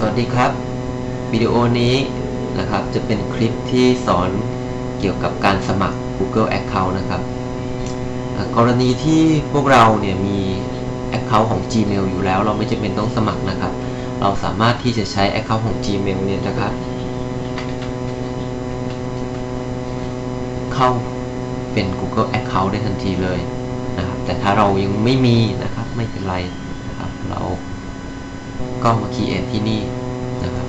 สวัสดีครับ วิดีโอนี้นะครับจะเป็นคลิปที่สอนเกี่ยวกับการสมัคร Google Account นะครับ กรณีที่พวกเราเนี่ยมี Account ของ Gmail อยู่แล้ว เราไม่จำเป็นต้องสมัครนะครับ เราสามารถที่จะใช้ Account ของ Gmail เนี่ยนะครับ เข้าเป็น Google Account ได้ทันทีเลยนะครับแต่ถ้าเรายังไม่มีนะครับไม่เป็นไรนะครับเรา ก็มา create ที่นี่นะครับ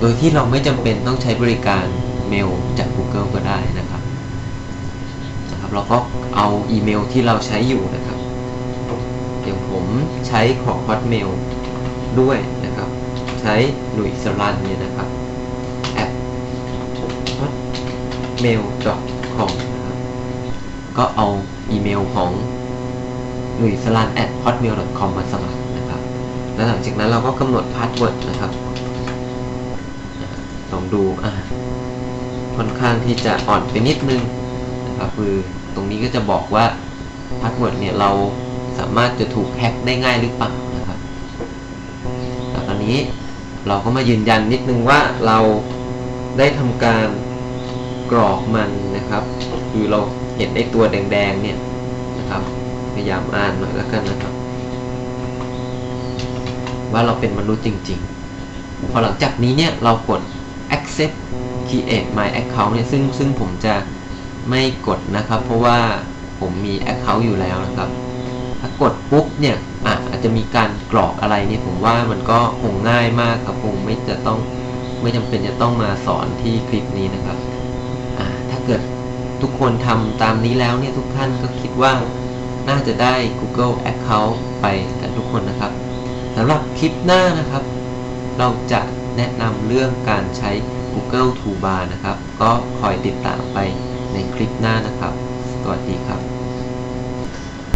โดยที่เราไม่จำเป็นต้องใช้บริการเมลจาก Google ก็ได้นะครับนะครับ เราก็เอาอีเมลที่เราใช้อยู่นะครับอย่างผมใช้ของ Hotmail ด้วยนะครับ ใช้หลุยสรันเนี่ยนะครับ at hotmail.com นะครับก็เอาอีเมลของหลุยสรัน at hotmail.com มาสมัครนะครับ แล้วหลังจากนั้นเราก็กำหนดพาสเวิร์ดนะครับ ลองดูอ่าค่อนข้างที่จะอ่อนไปนิดนึงนะครับคือตรงนี้ก็จะบอกว่าพาสเวิร์ดเนี่ยเราสามารถจะถูกแฮ็กได้ง่ายหรือเปล่านะครับแล้วตอนนี้เราก็มายืนยันนิดนึงว่าเราได้ทำการกรอกมันนะครับ คือเราเห็นไอ้ตัวแดงๆเนี่ยนะครับพยายามอ่านหน่อยแล้วกันนะครับ ว่าเราเป็นมนุษย์จริง ๆ พอหลังจากนี้เนี่ยเรากด accept create my account เนี่ยซึ่งซึ่งผมจะไม่กดนะครับ เพราะว่าผมมี account อยู่แล้วนะครับ ถ้ากดปุ๊บเนี่ยอะอาจจะมีการกรอกอะไรเนี่ยผมว่ามันก็คงง่ายมากครับคงไม่จะต้องไม่จำเป็นจะต้องมาสอนที่คลิปนี้นะครับอ่าถ้าเกิดทุกคนทำตามนี้แล้วเนี่ยทุกท่านก็คิดว่าน่าจะได้ Google Account ไปกันทุกคนนะครับ สำหรับคลิปหน้านะครับ เราจะแนะนำเรื่องการใช้ Google Toolbar นะครับ ก็คอยติดตามไปในคลิปหน้านะครับ สวัสดีครับ